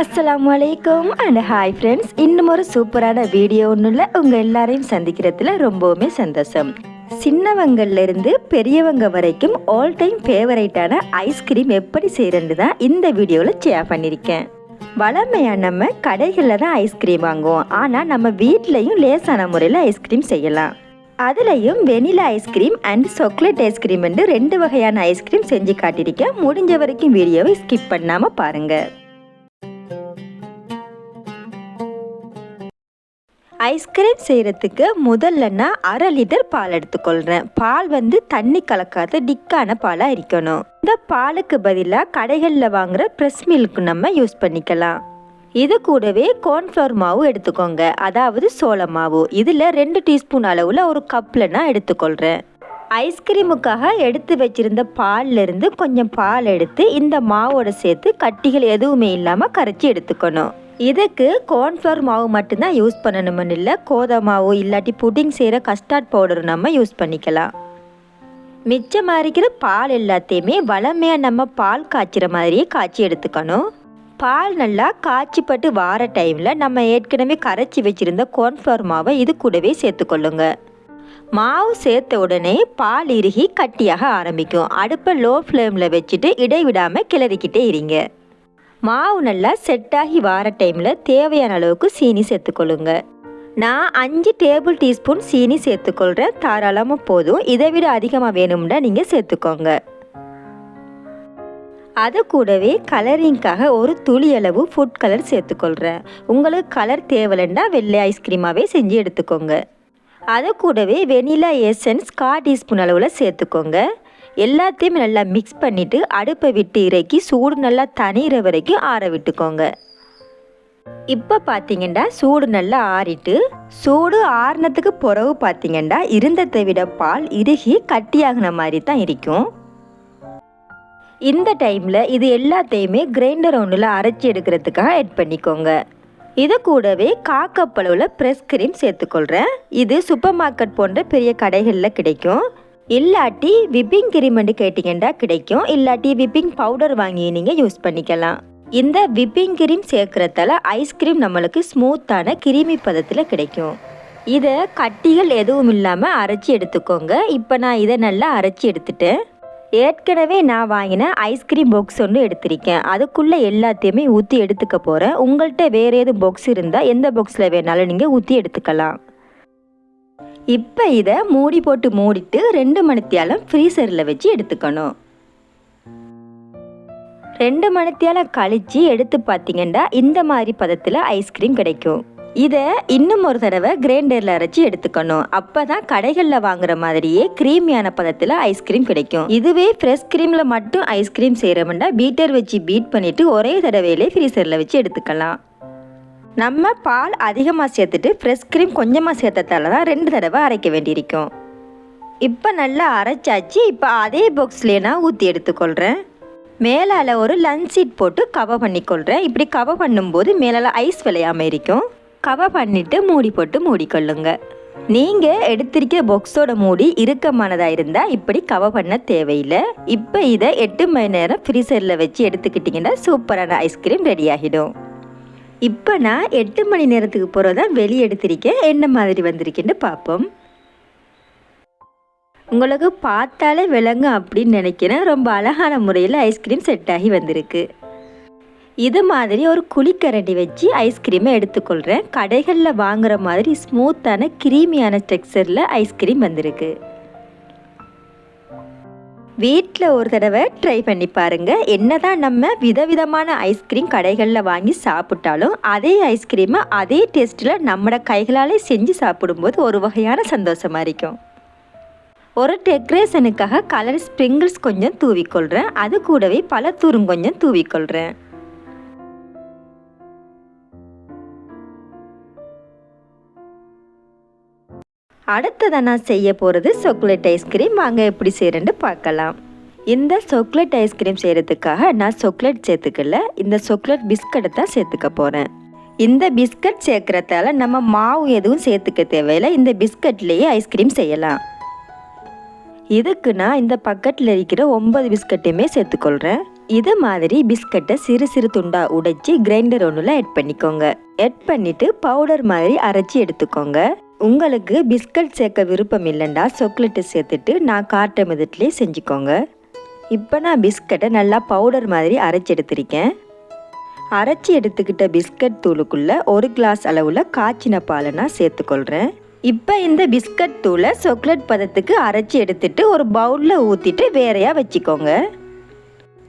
அஸ்ஸலாமு வலைக்கம் and hi friends இன்னும் ஒரு சூப்பரான வீடியோ ஒன்றுல உங்கள் எல்லாரையும் சந்திக்கிறதுல ரொம்பவுமே சந்தோஷம். சின்னவங்கள்ல இருந்து பெரியவங்க வரைக்கும் ஆல் டைம் ஃபேவரைட்டான ஐஸ்கிரீம் எப்படி செய்கிறேன்னு தான் இந்த வீடியோவில் ஷேர் பண்ணியிருக்கேன். வளமையாக நம்ம கடைகளில் தான் ஐஸ்கிரீம் வாங்குவோம். ஆனால் நம்ம வீட்லேயும் லேசான முறையில் ஐஸ்கிரீம் செய்யலாம். அதுலேயும் vanilla ice cream and chocolate ice cream என்று ரெண்டு வகையான ஐஸ்கிரீம் செஞ்சு காட்டியிருக்கேன் முடிஞ்ச வரைக்கும் வீடியோவை ஸ்கிப் பண்ணாமல் பாருங்கள் ஐஸ்கிரீம் செய்கிறதுக்கு முதல்ல நான் அரை லிட்டர் பால் எடுத்துக்கொள்கிறேன் பால் வந்து தண்ணி கலக்காத டிக்கான பாலாக இருக்கணும் இந்த பாலுக்கு பதிலாக கடைகளில் வாங்குற ப்ரெஸ் மில்க் நம்ம யூஸ் பண்ணிக்கலாம். இது கூடவே கார்ன்ஃப்ளவர் மாவு எடுத்துக்கோங்க. அதாவது சோள மாவு. இதில் ரெண்டு டீஸ்பூன் அளவில் ஒரு கப்பில் நான் எடுத்துக்கொள்கிறேன் ஐஸ்கிரீமுக்காக எடுத்து வச்சிருந்த பால்ல இருந்து கொஞ்சம் பால் எடுத்து இந்த மாவோட சேர்த்து கட்டிகள் எதுவுமே இல்லாமல் கரைச்சி எடுத்துக்கணும். இதுக்கு கார்ன்ஃப்ளவர் மாவு மட்டும்தான் யூஸ் பண்ணணும்னு இல்லை கோதை மாவு இல்லாட்டி புட்டிங் செய்கிற கஸ்டார்ட் பவுடர் நம்ம யூஸ் பண்ணிக்கலாம். மிச்சமாக இருக்கிற பால் எல்லாத்தையுமே வளமையாக நம்ம பால் காய்ச்சிற மாதிரியே காய்ச்சி எடுத்துக்கணும். பால் நல்லா காய்ச்சிப்பட்டு வார டைமில் நம்ம ஏற்கனவே கரைச்சி வச்சுருந்த கார்ன்ஃப்ளவர் மாவை இது கூடவே சேர்த்துக்கொள்ளுங்க. மாவு சேர்த்த உடனே பால் இறுகி கட்டியாக ஆரம்பிக்கும். அடுப்பை லோ ஃப்ளேமில் வச்சுட்டு இடைவிடாமல் கிளறிக்கிட்டே இருங்க. மாவு நல்லா செட்டாகி வார டைமில் தேவையான அளவுக்கு சீனி சேர்த்துக்கொள்ளுங்க. நான் அஞ்சு டேபிள் டீஸ்பூன் சீனி சேர்த்துக்கொள்கிறேன் தாராளமாக போதும். இதை விட அதிகமாக வேணும்னா நீங்கள் சேர்த்துக்கோங்க. அது கூடவே கலரிங்க்காக ஒரு துளி அளவு ஃபுட் கலர் சேர்த்துக்கொள்கிறேன் உங்களுக்கு கலர் தேவலைன்னா வெள்ளை ஐஸ்கிரீமாகவே செஞ்சு எடுத்துக்கோங்க. அது கூடவே வெனிலா எசன்ஸ் கா டீஸ்பூன் அளவில் சேர்த்துக்கோங்க. எல்லாத்தையும் நல்லா மிக்ஸ் பண்ணிவிட்டு அடுப்பை விட்டு இறக்கி சூடு நல்லா தனிகிற வரைக்கும் ஆற விட்டுக்கோங்க. இப்போ பார்த்தீங்கன்னா சூடு நல்லா ஆறிட்டு சூடு ஆறினத்துக்கு பிறகு பார்த்தீங்கன்னா இருந்ததை விட பால் இறுகி கட்டியாகின மாதிரி தான் இருக்கும். இந்த டைமில் இது எல்லாத்தையுமே கிரைண்டர் ஒன்றில் அரைச்சி எடுக்கிறதுக்காக ஆட் பண்ணிக்கோங்க. இது கூடவே காக்கப்பளவில் ப்ரெஸ் கிரீம் சேர்த்துக்கொள்கிறேன் இது சூப்பர் மார்க்கெட் போன்ற பெரிய கடைகளில் கிடைக்கும். இல்லாட்டி விப்பிங் கிரீம்னு கேட்டிங்கன்னா கிடைக்கும். இல்லாட்டி விப்பிங் பவுடர் வாங்கி நீங்கள் யூஸ் பண்ணிக்கலாம். இந்த விப்பிங் கிரீம் சேர்க்குறதால ஐஸ்கிரீம் நம்மளுக்கு ஸ்மூத்தான கிருமி பதத்தில் கிடைக்கும். இதை கட்டிகள் எதுவும் இல்லாமல் அரைச்சி எடுத்துக்கோங்க. இப்போ நான் இதை நல்லா அரைச்சி எடுத்துட்டேன். ஏற்கனவே நான் வாங்கின ஐஸ்கிரீம் பாக்ஸ் ஒன்று எடுத்திருக்கேன். அதுக்குள்ளே எல்லாத்தையுமே ஊற்றி எடுத்துக்க போகிறேன் உங்கள்கிட்ட வேறு எதுவும் பாக்ஸ் இருந்தால் எந்த பாக்ஸில் வேணாலும் நீங்கள் ஊற்றி எடுத்துக்கலாம். இப்போ இதை மூடி போட்டு மூடிட்டு ரெண்டு மணித்தியாலம் ஃப்ரீசரில் வச்சு எடுத்துக்கணும். ரெண்டு மணித்தியாலம் கழித்து எடுத்து பார்த்தீங்கன்னா இந்த மாதிரி பதத்தில் ஐஸ்கிரீம் கிடைக்கும். இதை இன்னும் ஒரு தடவை கிரைண்டரில் அரைச்சி எடுத்துக்கணும். அப்போ தான் கடைகளில் வாங்குற மாதிரியே க்ரீமியான பதத்தில் ஐஸ்கிரீம் கிடைக்கும். இதுவே ஃப்ரெஷ் க்ரீமில் மட்டும் ஐஸ்கிரீம் செய்கிறோம்னா பீட்டர் வச்சு பீட் பண்ணிவிட்டு ஒரே தடவையிலே ஃப்ரீசரில் வச்சு எடுத்துக்கலாம். நம்ம பால் அதிகமாக சேர்த்துட்டு ஃப்ரெஷ் க்ரீம் கொஞ்சமாக சேர்த்ததால தான் ரெண்டு தடவை அரைக்க வேண்டியிருக்கும். இப்போ நல்லா அரைச்சாச்சு. இப்போ அதே பாக்ஸ்லேயே நான் ஊற்றி எடுத்துக்கொள்கிறேன் மேலால் ஒரு லன்ச் சீட் போட்டு கவர் பண்ணிக்கொள்கிறேன் இப்படி கவர் பண்ணும்போது மேலால் ஐஸ் விளையாமல் இருக்கும். கவர் பண்ணிவிட்டு மூடி போட்டு மூடிக்கொள்ளுங்க நீங்கள் எடுத்திருக்க பாக்ஸோட மூடி இறுக்கமானதாக இருந்தால் இப்படி கவர் பண்ண தேவையில்லை. இப்போ இதை எட்டு மணி நேரம் ஃப்ரீசரில் வச்சு எடுத்துக்கிட்டிங்கன்னா சூப்பரான ஐஸ்கிரீம் ரெடி ஆகிடும். இப்போ நான் எட்டு மணி நேரத்துக்கு பிறகு தான் வெளியே எடுத்திருக்கேன் என்ன மாதிரி வந்திருக்கேன்னு பார்ப்போம். உங்களுக்கு பார்த்தாலே விளங்கும் அப்படின்னு நினைக்கிறேன். ரொம்ப அழகான முறையில் ஐஸ்கிரீம் செட் ஆகி வந்திருக்கு. இது மாதிரி ஒரு குழிக்கரண்டி வச்சு ஐஸ்கிரீமை எடுத்துக்கொள்கிறேன் கடைகளில் வாங்குற மாதிரி ஸ்மூத்தான கிரீமியான டெக்ஸ்டரில் ஐஸ்கிரீம் வந்திருக்கு. வீட்டில் ஒரு தடவை ட்ரை பண்ணி பாருங்கள் என்ன தான் நம்ம விதவிதமான ஐஸ்கிரீம் கடைகளில் வாங்கி சாப்பிட்டாலும் அதே ஐஸ்கிரீமை அதே டேஸ்ட்டில் நம்மளோட கைகளாலே செஞ்சு சாப்பிடும்போது ஒரு வகையான சந்தோஷமாக இருக்கும். ஒரு டெக்ரேஷனுக்காக கலர் ஸ்ப்ரிங்கிள்ஸ் கொஞ்சம் தூவிக்கொள்கிறேன் அது கூடவே பழத்தூரும் கொஞ்சம் தூவிக்கொள்கிறேன் அடுத்ததாக நான் செய்ய போகிறது சாக்லேட் ஐஸ்கிரீம் வாங்க எப்படி செய்கிறேன்னு பார்க்கலாம். இந்த சாக்லேட் ஐஸ்கிரீம் செய்கிறதுக்காக நான் சாக்லேட் சேர்த்துக்கல. இந்த சாக்லேட் பிஸ்கட்டை தான் சேர்த்துக்க போகிறேன் இந்த பிஸ்கட் சேர்க்குறதால நம்ம மாவு எதுவும் சேர்த்துக்க தேவையில்லை. இந்த பிஸ்கட்லேயே ஐஸ்கிரீம் செய்யலாம். இதுக்கு நான் இந்த பக்கெட்டில் இருக்கிற ஒன்பது பிஸ்கட்டையுமே சேர்த்துக்கொள்கிறேன் இது மாதிரி பிஸ்கட்டை சிறு சிறு துண்டாக உடைச்சி கிரைண்டர் ஒன்றில் ஆட் பண்ணிக்கோங்க. ஆட் பண்ணிவிட்டு பவுடர் மாதிரி அரைச்சி எடுத்துக்கோங்க. உங்களுக்கு பிஸ்கட் சேர்க்க விருப்பம் இல்லைண்டா சாக்லேட்டு சேர்த்துட்டு நான் காட்டுற மிதத்துலேயே செஞ்சுக்கோங்க. இப்போ நான் பிஸ்கட்டை நல்லா பவுடர் மாதிரி அரைச்சி எடுத்திருக்கேன். அரைச்சி எடுத்துக்கிட்ட பிஸ்கட் தூளுக்குள்ளே ஒரு கிளாஸ் அளவில் காய்ச்சின பாலை நான் சேர்த்துக்கொள்கிறேன் இப்போ இந்த பிஸ்கட் தூளை சாக்லேட் பதத்துக்கு அரைச்சி எடுத்துட்டு ஒரு பவுலில் ஊற்றிட்டு வேறையாக வச்சுக்கோங்க.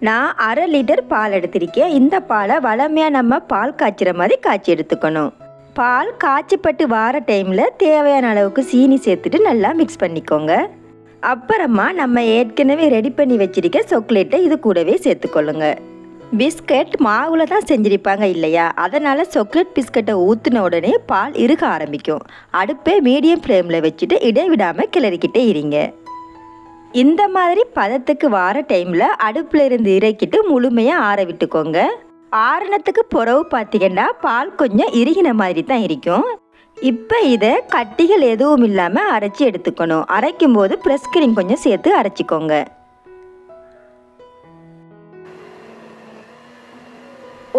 நான் அரை லிட்டர் பால் எடுத்திருக்கேன். இந்த பாலை வளமையாக நம்ம பால் காய்ச்சிற மாதிரி காய்ச்சி எடுத்துக்கணும். பால் காய்ச்சிப்பட்டு வார டைமில் தேவையான அளவுக்கு சீனி சேர்த்துட்டு நல்லா மிக்ஸ் பண்ணிக்கோங்க. அப்புறமா நம்ம ஏற்கனவே ரெடி பண்ணி வச்சிருக்க சாக்லேட்டை இது கூடவே சேர்த்துக்கொள்ளுங்க. பிஸ்கட் மாவில் தான் செஞ்சிருப்பாங்க இல்லையா? அதனால் சாக்லேட் பிஸ்கட்டை ஊற்றின உடனே பால் இருக ஆரம்பிக்கும். அடுப்பை மீடியம் ஃப்ளேமில் வச்சுட்டு இடைவிடாமல் கிளறிக்கிட்டே இருங்க. இந்த மாதிரி பதத்துக்கு வார டைமில் அடுப்பில் இருந்து இறக்கிட்டு முழுமையாக ஆற விட்டுக்கோங்க. ஆரணத்துக்கு புறவு பார்த்தீங்கன்னா பால் கொஞ்சம் இறுகின மாதிரி தான் இருக்கும். இப்போ இதை கட்டிகள் எதுவும் இல்லாமல் அரைச்சி எடுத்துக்கணும். அரைக்கும் போது ப்ரெஸ் கிரீம் கொஞ்சம் சேர்த்து அரைச்சிக்கோங்க.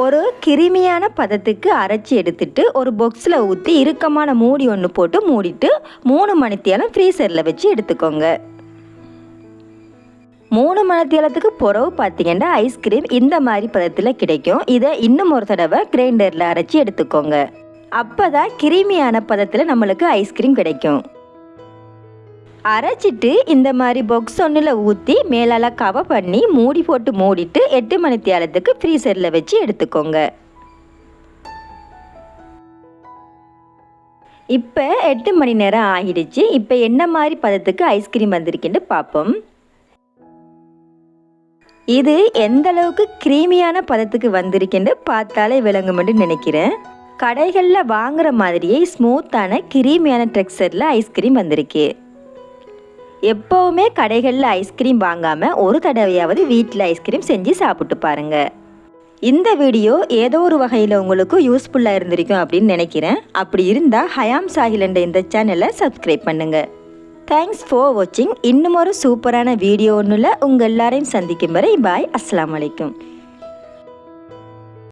ஒரு கிருமியான பதத்துக்கு அரைச்சி எடுத்துட்டு ஒரு பாக்ஸில் ஊற்றி இறுக்கமான மூடி ஒன்று போட்டு மூடிட்டு மூணு மணித்தியாலம் ஃப்ரீசரில் வச்சு எடுத்துக்கோங்க. மூணு மணத்தியாலத்துக்கு புறவு பார்த்தீங்கன்னா ஐஸ்கிரீம் இந்த மாதிரி பதத்தில் கிடைக்கும். இதை இன்னும் ஒரு தடவை கிரைண்டரில் அரைச்சி எடுத்துக்கோங்க. அப்போ தான் கிருமியான பதத்தில் நம்மளுக்கு ஐஸ்கிரீம் கிடைக்கும். அரைச்சிட்டு இந்த மாதிரி பொக்ஸ் ஒன்றில் ஊற்றி மேலால் கவர் பண்ணி மூடி போட்டு மூடிட்டு எட்டு மணி தேலத்துக்கு ஃப்ரீசரில் வச்சு எடுத்துக்கோங்க. இப்போ எட்டு மணி நேரம் ஆகிடுச்சு. இப்போ என்ன மாதிரி பதத்துக்கு ஐஸ்கிரீம் வந்திருக்குன்னு பார்ப்போம். இது எந்த அளவுக்கு க்ரீமியான பதத்துக்கு வந்திருக்குன்னு பார்த்தாலே விளங்கும்னு நினைக்கிறேன். கடைகளில் வாங்குற மாதிரியே ஸ்மூத்தான கிரீமியான டெக்ஸ்டரில் ஐஸ்கிரீம் வந்திருக்கு. எப்போவுமே கடைகளில் ஐஸ்கிரீம் வாங்காமல் ஒரு தடவையாவது வீட்டில் ஐஸ்கிரீம் செஞ்சு சாப்பிட்டு பாருங்கள் இந்த வீடியோ ஏதோ ஒரு வகையில் உங்களுக்கு யூஸ்ஃபுல்லாக இருந்திருக்கும் அப்படின்னு நினைக்கிறேன். அப்படி இருந்தால் ஹயாம் சாஹில் என்ற இந்த சேனலை சப்ஸ்கிரைப் பண்ணுங்கள் தேங்க்ஸ் ஃபார் வாட்சிங் இன்னும் ஒரு சூப்பரான வீடியோ ஒன்றில் உங்கள் எல்லாரையும் சந்திக்கும் வரை பாய் அஸ்லாம் அலைக்கும்.